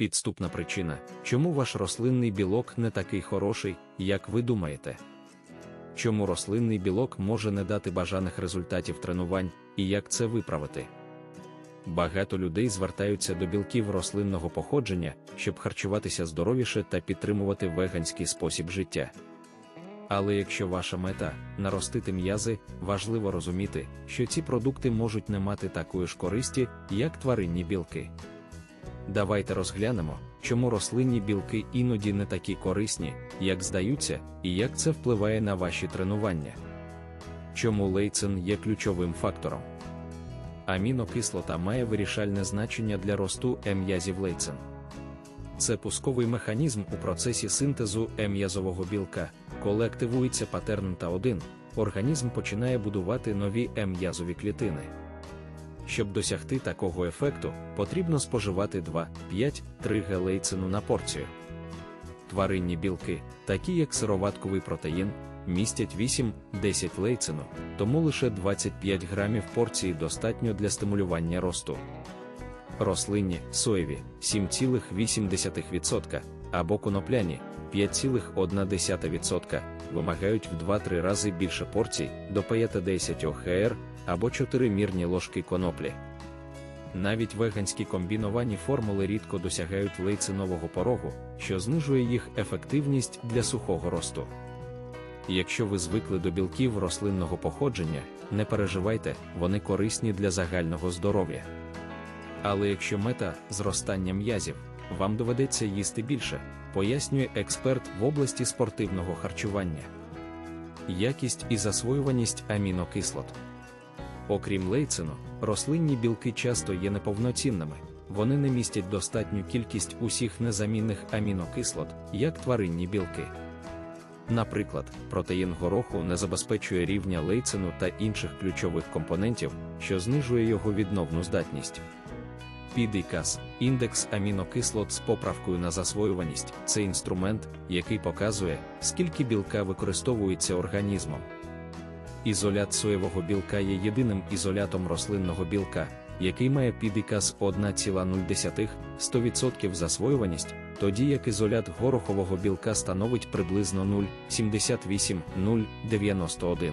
Підступна причина, чому ваш рослинний білок не такий хороший, як ви думаєте. Чому рослинний білок може не дати бажаних результатів тренувань і як це виправити? Багато людей звертаються до білків рослинного походження, щоб харчуватися здоровіше та підтримувати веганський спосіб життя. Але якщо ваша мета наростити м'язи, важливо розуміти, що ці продукти можуть не мати такої ж користі, як тваринні білки. Давайте розглянемо, чому рослинні білки іноді не такі корисні, як здаються, і як це впливає на ваші тренування. Чому лейцин є ключовим фактором? Амінокислота має вирішальне значення для росту ем'язів лейцин. Це пусковий механізм у процесі синтезу ем'язового білка, коли активується патерн та 1 організм починає будувати нові ем'язові клітини. Щоб досягти такого ефекту, потрібно споживати 2-5-3 г на порцію. Тваринні білки, такі як сироватковий протеїн, містять 8-10 лейцину, тому лише 25 грамів порції достатньо для стимулювання росту. Рослинні соєві 7,8% або конопляні 5,1% вимагають в 2-3 рази більше порцій до 5-10 ОХР або 4 мірні ложки коноплі. Навіть веганські комбіновані формули рідко досягають лейцинового порогу, що знижує їх ефективність для сухого росту. Якщо ви звикли до білків рослинного походження, не переживайте, вони корисні для загального здоров'я. Але якщо мета зростання м'язів, вам доведеться їсти більше, пояснює експерт в області спортивного харчування. Якість і засвоюваність амінокислот. Окрім лейцину, рослинні білки часто є неповноцінними, вони не містять достатню кількість усіх незамінних амінокислот, як тваринні білки. Наприклад, протеїн гороху не забезпечує рівня лейцину та інших ключових компонентів, що знижує його відновну здатність. PDCAS – індекс амінокислот з поправкою на засвоюваність це інструмент, який показує, скільки білка використовується організмом. Ізолят соєвого білка є єдиним ізолятом рослинного білка, який має PDCAS 1,0 100% засвоюваність, тоді як ізолят горохового білка становить приблизно 0,78-0,91.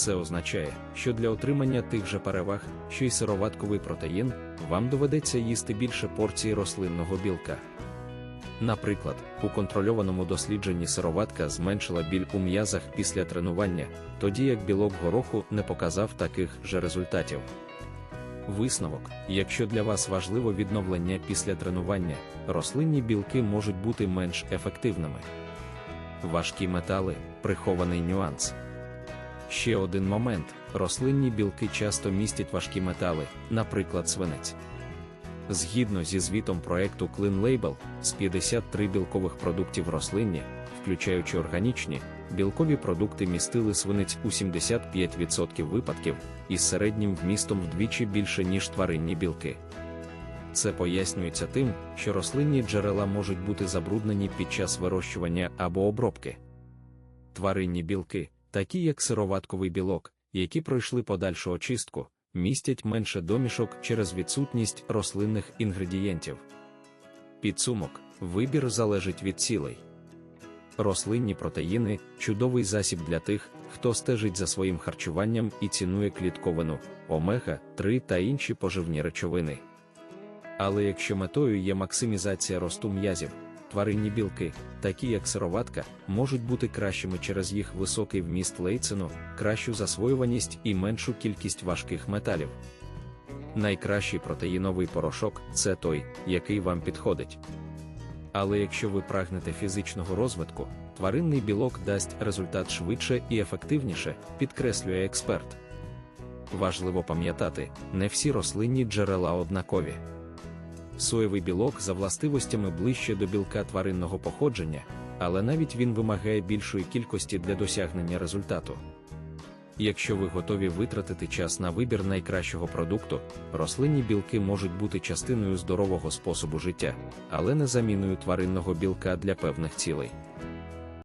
Це означає, що для отримання тих же переваг, що й сироватковий протеїн, вам доведеться їсти більше порцій рослинного білка. Наприклад, у контрольованому дослідженні сироватка зменшила біль у м'язах після тренування, тоді як білок гороху не показав таких же результатів. Висновок: якщо для вас важливо відновлення після тренування, рослинні білки можуть бути менш ефективними. Важкі метали прихований нюанс. Ще один момент: рослинні білки часто містять важкі метали, наприклад, свинець. Згідно зі звітом проекту Clean Label, з 53 білкових продуктів рослинні, включаючи органічні, білкові продукти містили свинець у 75% випадків із середнім вмістом вдвічі більше, ніж тваринні білки. Це пояснюється тим, що рослинні джерела можуть бути забруднені під час вирощування або обробки. Тваринні білки, такі як сироватковий білок, які пройшли подальшу очистку, містять менше домішок через відсутність рослинних інгредієнтів. Підсумок вибір залежить від цілей. Рослинні протеїни чудовий засіб для тих, хто стежить за своїм харчуванням і цінує клітковину, омега 3 та інші поживні речовини. Але якщо метою є максимізація росту м'язів, тваринні білки, такі як сироватка, можуть бути кращими через їх високий вміст лейцину, кращу засвоюваність і меншу кількість важких металів. Найкращий протеїновий порошок це той, який вам підходить. Але якщо ви прагнете фізичного розвитку, тваринний білок дасть результат швидше і ефективніше, підкреслює експерт. Важливо пам'ятати, не всі рослинні джерела однакові. Соєвий білок за властивостями ближче до білка тваринного походження, але навіть він вимагає більшої кількості для досягнення результату. Якщо ви готові витратити час на вибір найкращого продукту, рослинні білки можуть бути частиною здорового способу життя, але не заміною тваринного білка для певних цілей.